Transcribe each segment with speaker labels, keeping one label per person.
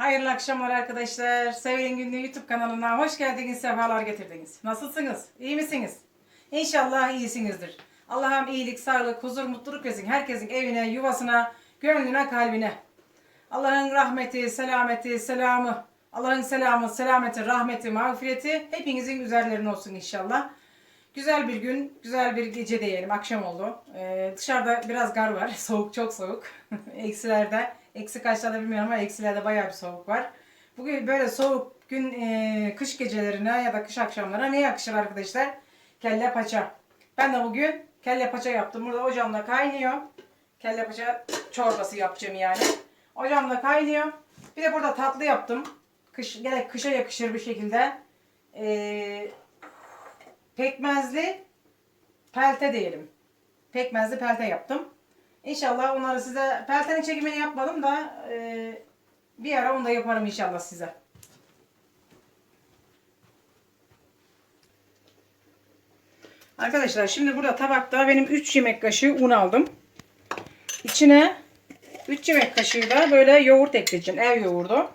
Speaker 1: Hayırlı akşamlar arkadaşlar. Sevil'in Günlüğü YouTube kanalına hoş geldiniz, sefalar getirdiniz. Nasılsınız? İyi misiniz? İnşallah iyisinizdir. Allah'ım iyilik, sağlık, huzur, mutluluk versin. Herkesin evine, yuvasına, gönlüne, kalbine. Allah'ın rahmeti, selameti, selamı, Allah'ın selamı, selameti, rahmeti, mağfireti hepinizin üzerlerine olsun inşallah. Güzel bir gün, güzel bir gece diyelim. Akşam oldu. Ee, dışarıda biraz gar var. Soğuk, çok soğuk. Eksilerde. Eksi kaçlarda bilmiyorum ama eksilerde bayağı bir soğuk var. Bugün böyle soğuk gün, e, kış gecelerine ya da kış akşamlarına ne yakışır arkadaşlar? Kelle paça. Ben de bugün kelle paça yaptım. Burada ocağımda kaynıyor. Kelle paça çorbası yapacağım yani. Ocağımda kaynıyor. Bir de burada tatlı yaptım. Kış, gene kışa yakışır bir şekilde. Ee, pekmezli pelte diyelim. Pekmezli pelte yaptım. İnşallah onları size peltenin çekimini yapmadım da e, bir ara onu da yaparım inşallah size. Arkadaşlar şimdi burada tabakta benim 3 yemek kaşığı un aldım. İçine 3 yemek kaşığı da böyle yoğurt ekleyeceğim. Ev yoğurdu.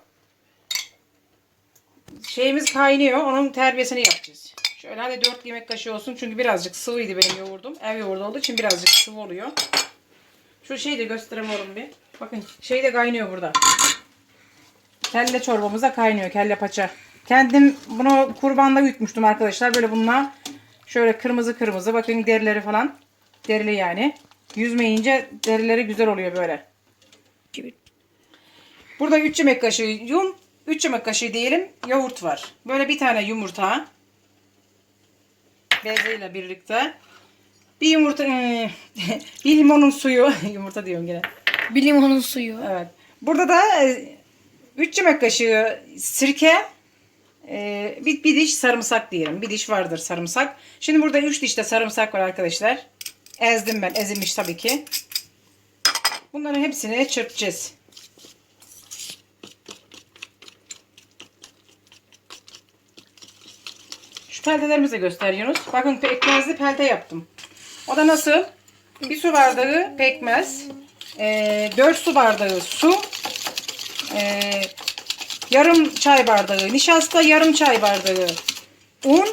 Speaker 1: Şeyimiz kaynıyor. Onun terbiyesini yapacağız. Şöyle hadi 4 yemek kaşığı olsun. Çünkü birazcık sıvıydı benim yoğurdum. Ev yoğurdu olduğu için birazcık sıvı oluyor. Şu şeyi de gösteremiyorum bir. Bakın şey de kaynıyor burada. Kelle çorbamız da kaynıyor. Kelle paça. Kendim bunu kurbanda yutmuştum arkadaşlar. Böyle bununla şöyle kırmızı kırmızı. Bakın derileri falan. Derili yani. Yüzmeyince derileri güzel oluyor böyle. Burada 3 yemek kaşığı yum. 3 yemek kaşığı diyelim yoğurt var. Böyle bir tane yumurta. Bezeyle birlikte. Bir yumurta, ıı, bir limonun suyu. yumurta diyorum yine.
Speaker 2: Bir limonun suyu.
Speaker 1: Evet. Burada da 3 yemek kaşığı sirke, e, bir, bir diş sarımsak diyelim. Bir diş vardır sarımsak. Şimdi burada 3 diş de sarımsak var arkadaşlar. Ezdim ben. Ezilmiş tabii ki. Bunların hepsini çırpacağız. Peltelerimizi de göster Yunus. Bakın pekmezli pelte yaptım. O da nasıl? Bir su bardağı pekmez. E, 4 su bardağı su. e, yarım çay bardağı nişasta. Yarım çay bardağı un.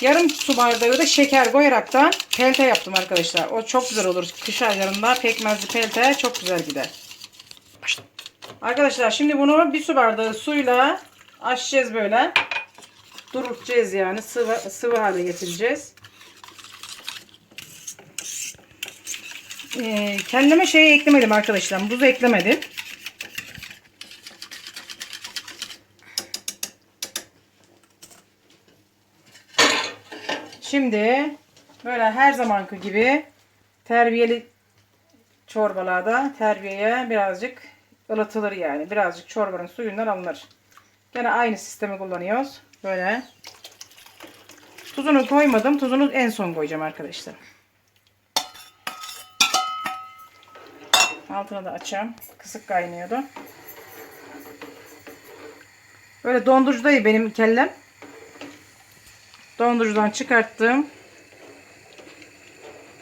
Speaker 1: Yarım su bardağı da şeker koyaraktan pelte yaptım arkadaşlar. O çok güzel olur. Kış aylarında pekmezli pelte çok güzel gider. Arkadaşlar şimdi bunu bir su bardağı suyla açacağız böyle. Durutacağız yani sıvı, sıvı hale getireceğiz. Ee, kendime şey eklemedim arkadaşlar. Buz eklemedim. Şimdi böyle her zamanki gibi terbiyeli çorbalarda terbiyeye birazcık ılıtılır yani. Birazcık çorbanın suyundan alınır. Gene aynı sistemi kullanıyoruz. Böyle. Tuzunu koymadım. Tuzunu en son koyacağım arkadaşlar. Altını da açacağım. Kısık kaynıyordu. Böyle dondurucudaydı benim kellem. Dondurucudan çıkarttım.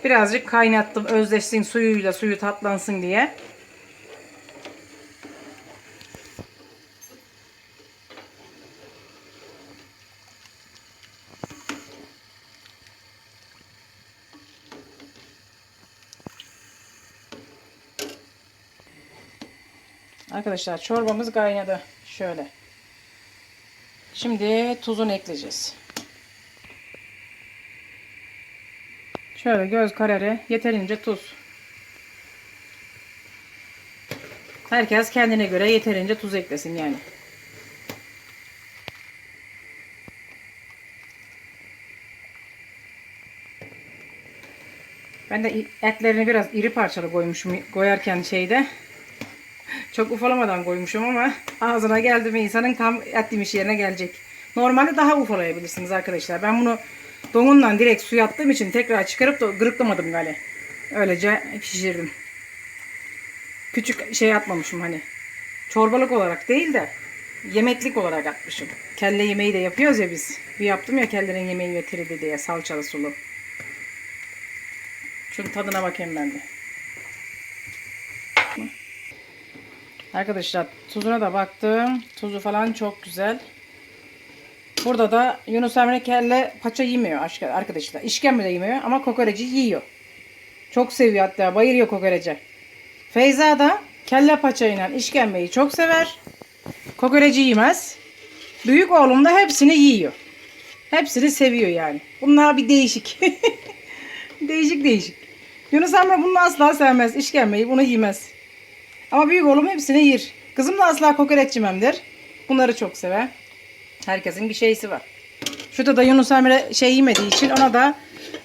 Speaker 1: Birazcık kaynattım. Özleşsin suyuyla suyu tatlansın diye. Arkadaşlar çorbamız kaynadı. Şöyle. Şimdi tuzunu ekleyeceğiz. Şöyle göz kararı yeterince tuz. Herkes kendine göre yeterince tuz eklesin yani. Ben de etlerini biraz iri parçalı koymuşum koyarken şeyde. Çok ufalamadan koymuşum ama ağzına geldi mi insanın tam et yemiş yerine gelecek. Normalde daha ufalayabilirsiniz arkadaşlar. Ben bunu donundan direkt suya attığım için tekrar çıkarıp da gırıklamadım gale. Öylece pişirdim. Küçük şey atmamışım hani. Çorbalık olarak değil de yemeklik olarak atmışım. Kelle yemeği de yapıyoruz ya biz. Bir yaptım ya kellerin yemeği ve diye salçalı sulu. Şunun tadına bakayım ben de. Arkadaşlar tuzuna da baktım. Tuzu falan çok güzel. Burada da Yunus Emre kelle paça yemiyor arkadaşlar. İşkembe de yemiyor ama kokoreci yiyor. Çok seviyor hatta bayılıyor kokorece. Feyza da kelle paçayla işkembeyi çok sever. Kokoreci yemez. Büyük oğlum da hepsini yiyor. Hepsini seviyor yani. Bunlar bir değişik. değişik değişik. Yunus Emre bunu asla sevmez. İşkembeyi bunu yemez. Ama büyük oğlum hepsini yer. Kızım da asla kokoreç yemem der. Bunları çok sever. Herkesin bir şeysi var. Şurada da Yunus Emre şey yemediği için ona da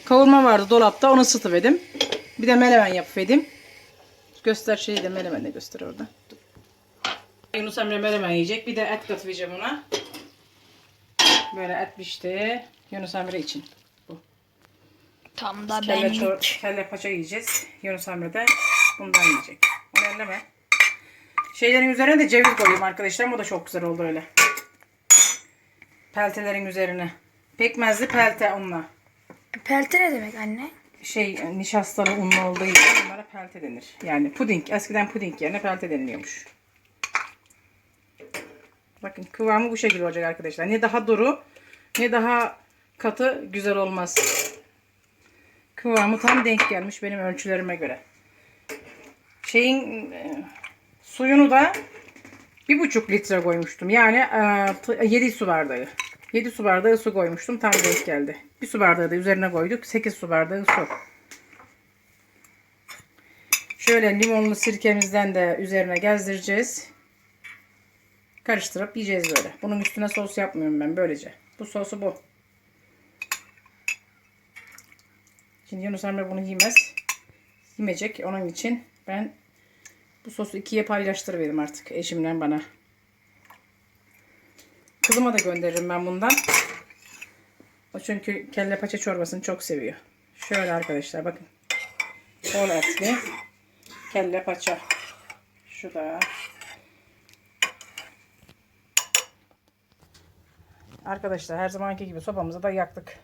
Speaker 1: kavurma vardı dolapta. Onu ısıtıverdim. Bir de menemen yapıverdim. Göster şeyi de menemen de göster orada. Yunus Emre menemen yiyecek. Bir de et katacağım ona. Böyle et pişti. Yunus Emre için. Bu.
Speaker 2: Tam da
Speaker 1: Kelle,
Speaker 2: benlik.
Speaker 1: kelle paça yiyeceğiz. Yunus Emre de bundan yiyecek. Onu elleme. Şeylerin üzerine de ceviz koyuyorum arkadaşlar. Bu da çok güzel oldu öyle. Peltelerin üzerine. Pekmezli pelte onunla.
Speaker 2: Pelte ne demek anne?
Speaker 1: Şey nişastalı unlu olduğu için bunlara pelte denir. Yani puding. Eskiden puding yerine pelte deniliyormuş. Bakın kıvamı bu şekilde olacak arkadaşlar. Ne daha duru ne daha katı güzel olmaz. Kıvamı tam denk gelmiş benim ölçülerime göre. Şeyin e, suyunu da bir buçuk litre koymuştum. Yani e, 7 su bardağı. 7 su bardağı su koymuştum. Tam denk geldi. Bir su bardağı da üzerine koyduk. 8 su bardağı su. Şöyle limonlu sirkemizden de üzerine gezdireceğiz. Karıştırıp yiyeceğiz böyle. Bunun üstüne sos yapmıyorum ben böylece. Bu sosu bu. Şimdi Yunus Emre bunu yemez. Yemeyecek. Onun için ben bu sosu ikiye paylaştırıverim artık eşimle bana. Kızıma da gönderirim ben bundan. O çünkü kelle paça çorbasını çok seviyor. Şöyle arkadaşlar bakın. Bol etli. Kelle paça. Şu da. Arkadaşlar her zamanki gibi sobamızı da yaktık.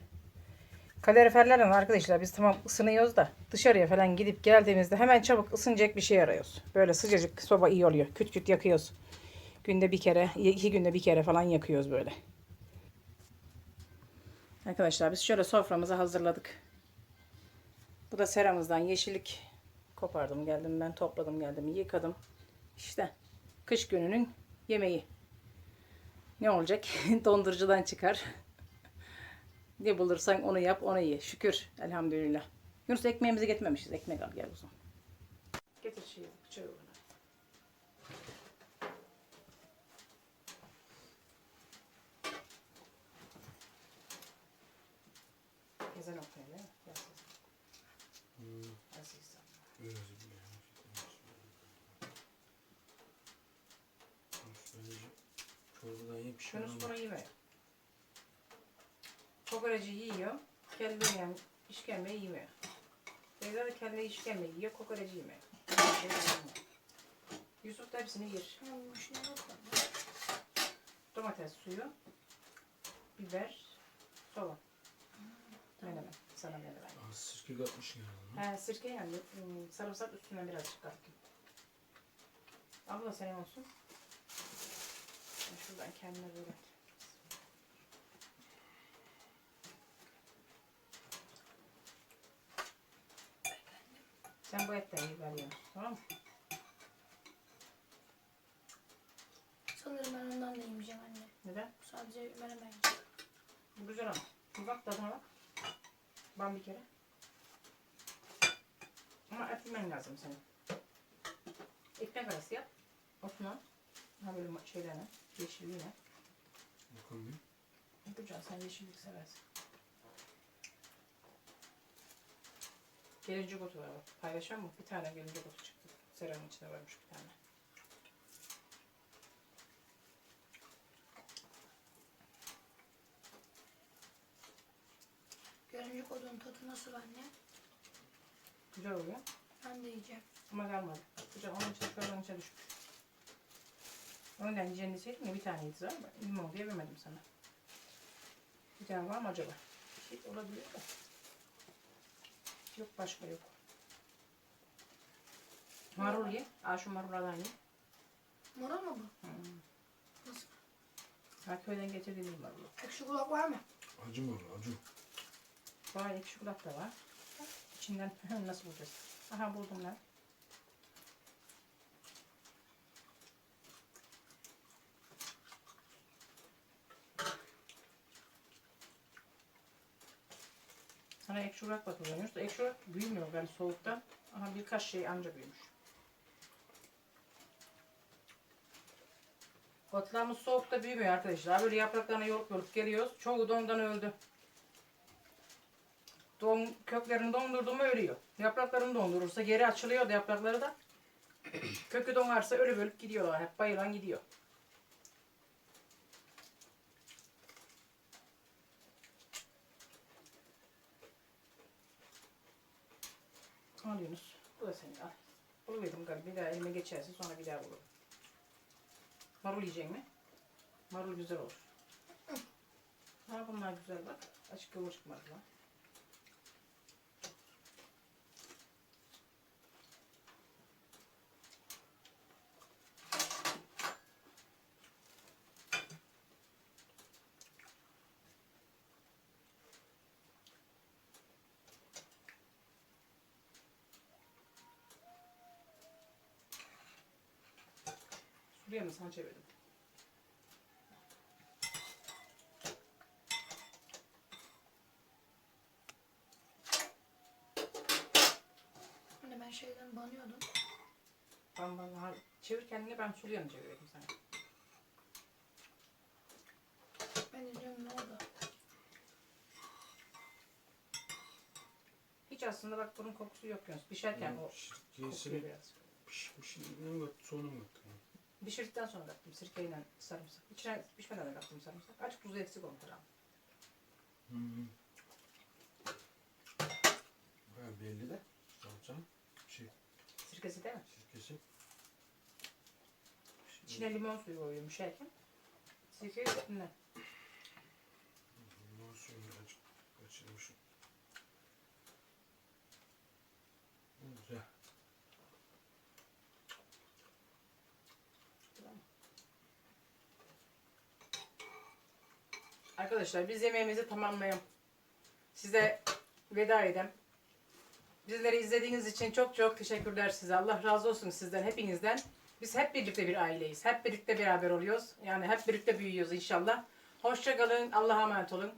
Speaker 1: Kaloriferlerle arkadaşlar biz tamam ısınıyoruz da dışarıya falan gidip geldiğimizde hemen çabuk ısınacak bir şey arıyoruz. Böyle sıcacık soba iyi oluyor. Küt küt yakıyoruz. Günde bir kere, iki günde bir kere falan yakıyoruz böyle. Arkadaşlar biz şöyle soframızı hazırladık. Bu da seramızdan yeşillik kopardım geldim ben topladım geldim yıkadım. İşte kış gününün yemeği. Ne olacak? Dondurucudan çıkar. Ne bulursan onu yap, onu ye. Şükür. Elhamdülillah. Yunus ekmeğimizi getirmemişiz. Ekmek al gel o zaman. Getir şeyi, bıçağı bana. Ezan okuyor değil mi? Yasin. Aziz.
Speaker 3: Çorbadan yiyip bir şey
Speaker 1: Yunus bunu yemiyor. Kokoreci yiyor. Kelle yani işkembeyi yemiyor. Beyza da kelle işkembeyi yiyor. Kokoreci yemiyor. Yusuf da hepsini yer. Domates suyu, biber, soğan. Menemen. Sana menemen.
Speaker 3: Aa, sirke katmış yani.
Speaker 1: He, sirke yani ım, sarımsak üstüne birazcık kattım. Abla senin olsun. Ben şuradan kendime böyle. Sen bu etten iyi veriyorsun. Tamam mı?
Speaker 2: Sanırım ben ondan da yemeyeceğim anne.
Speaker 1: Neden?
Speaker 2: Sadece menemen yiyeceğim.
Speaker 1: Bu güzel ama. Bir bak tadına bak. Ben bir kere. Ama et yemen lazım senin. Ekmek arası yap. Otuna. Ha böyle şeylerine. Yeşilliğine.
Speaker 3: Bakalım bir.
Speaker 1: Yapacaksın sen yeşillik seversin. Gelincik otu var bak. Paylaşan mı? Bir tane gelincik otu çıktı. Seranın içinde varmış bir tane.
Speaker 2: Görünce kodun tadı nasıl anne?
Speaker 1: Güzel oluyor.
Speaker 2: Ben de yiyeceğim.
Speaker 1: Ama kalmadı. Güzel onun içine şuradan içine düşmüş. Yüzden yiyeceğini deseydim ya bir tane yedi zaten. Limon diye vermedim sana. Bir tane var mı acaba? Bir şey olabilir de. Yok başka yok. Marul ye. Aa şu marullardan ye.
Speaker 2: Moral mı bu?
Speaker 1: Hı.
Speaker 2: Nasıl?
Speaker 1: Ha köyden getirdiğim var bu.
Speaker 2: Ekşi kulak var mı?
Speaker 3: Acı mı? Acı.
Speaker 1: Vay ekşi kulak da var. İçinden nasıl bulacağız? Aha buldum lan. Sana ekşi da ekşi kulak büyümüyor ben soğuktan. Aha birkaç şey anca büyümüş. Otlarımız soğukta büyümüyor arkadaşlar. Böyle yapraklarına yolup yolup geliyoruz. Çoğu da ondan öldü. Don, köklerini dondurdu mu ölüyor. Yapraklarını dondurursa geri açılıyor da yaprakları da. Kökü donarsa ölüp ölüp gidiyorlar. Hep bayılan gidiyor. Al Yunus. Bu da senin al. Buluverdim galiba. Bir daha elime geçerse sonra bir daha bulurum. Marul yiyecek mi? Marul güzel olur. Ha bunlar güzel bak. Açık kıvırcık marullar. Mi sana çevirdim?
Speaker 2: Anne ben şeyden banıyordum.
Speaker 1: Ben bana çevir kendini ben suluyanı çeviriyorum sana.
Speaker 2: Ben de diyorum ne oldu?
Speaker 1: Hiç aslında bak bunun kokusu yok Yunus. Pişerken o kokuyor biraz.
Speaker 3: pişmiş. Ne kattı? Sonra mı kattı?
Speaker 1: Pişirdikten sonra kattım sirkeyle sarımsak. İçine pişmeden de kattım sarımsak. Açık tuzu eksik olmuş herhalde.
Speaker 3: Hı. Baya belli de. Salçam. Şey,
Speaker 1: Sirkesi değil mi?
Speaker 3: sirkesi.
Speaker 1: İçine limon suyu koyuyorum pişerken. Sirkeyi üstüne.
Speaker 3: Limon suyunu acı kaçırmışım. Güzel.
Speaker 1: Arkadaşlar biz yemeğimizi tamamlayalım. Size veda edem. Bizleri izlediğiniz için çok çok teşekkürler size. Allah razı olsun sizden hepinizden. Biz hep birlikte bir aileyiz. Hep birlikte beraber oluyoruz. Yani hep birlikte büyüyoruz inşallah. Hoşça kalın. Allah'a emanet olun.